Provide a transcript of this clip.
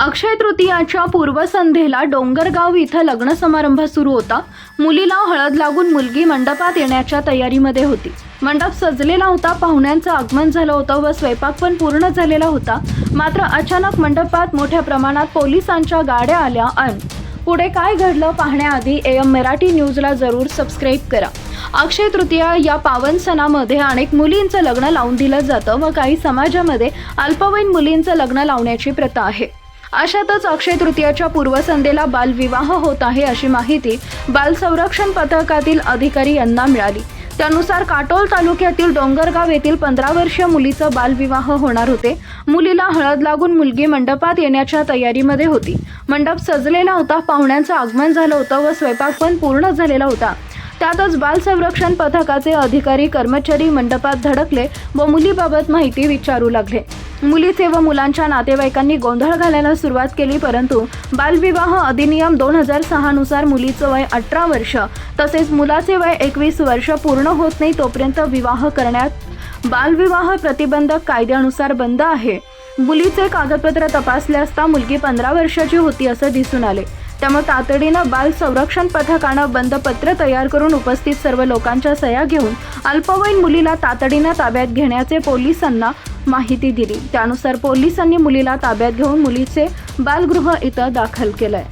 अक्षय तृतीयाच्या पूर्वसंध्येला डोंगरगाव इथं लग्न समारंभ सुरू होता. मुलीला हळद लागून मुलगी मंडपात येण्याच्या तयारीमध्ये होती. मंडप सजलेला होता पाहुण्यांचं आगमन झालं होतं व स्वयंपाक पण पूर्ण झालेला होता. मात्र अचानक मंडपात मोठ्या प्रमाणात पोलिसांच्या गाड्या आल्या आणि पुढे काय घडलं पाहण्याआधी एम मराठी न्यूजला जरूर सबस्क्राईब करा. अक्षय तृतीया या पावन सणामध्ये अनेक मुलींचं लग्न लावून दिलं जातं व काही समाजामध्ये अल्पवयीन मुलींचं लग्न लावण्याची प्रथा आहे. अशातच अक्षय तृतीयाच्या पूर्वसंध्येला बालविवाह होत आहे अशी माहिती बाल संरक्षण पथकातील अधिकारी यांना मिळाली. त्यानुसार काटोल तालुक्यातील डोंगरगाव येथील पंधरा वर्षीय मुलीचं बालविवाह होणार होते. मुलीला हळद लागून मुलगी मंडपात येण्याच्या तयारीमध्ये होती. मंडप सजलेला होता पाहुण्यांचं आगमन झालं होतं व स्वयंपाक पण पूर्ण झालेला होता. त्यातच बाल संरक्षण पथकाचे अधिकारी कर्मचारी मंडपात धडकले व मुलीबाबत माहिती विचारू लागले. मुलीचे व मुलांच्या नातेवाईकांनी गोंधळ घालायला सुरुवात केली परंतु बालविवाह अधिनियम दोन हजार सहानुसार मुलीचं वय अठरा वर्ष तसेच मुलाचे वय एकवीस वर्ष पूर्ण होत नाही तोपर्यंत विवाह करण्यात बालविवाह प्रतिबंधक कायद्यानुसार बंद आहे. मुलीचे कागदपत्र तपासले असता मुलगी पंधरा वर्षाची होती असं दिसून आले. त्यामुळे तातडीनं बाल संरक्षण पथकानं बंदपत्र तयार करून उपस्थित सर्व लोकांच्या सह्या घेऊन अल्पवयीन मुलीला तातडीनं ताब्यात घेण्याचे पोलिसांना माहिती दिली. त्यानुसार पोलिसांनी मुलीला ताब्यात घेऊन मुलीचे बालगृह इथं दाखल केलंय.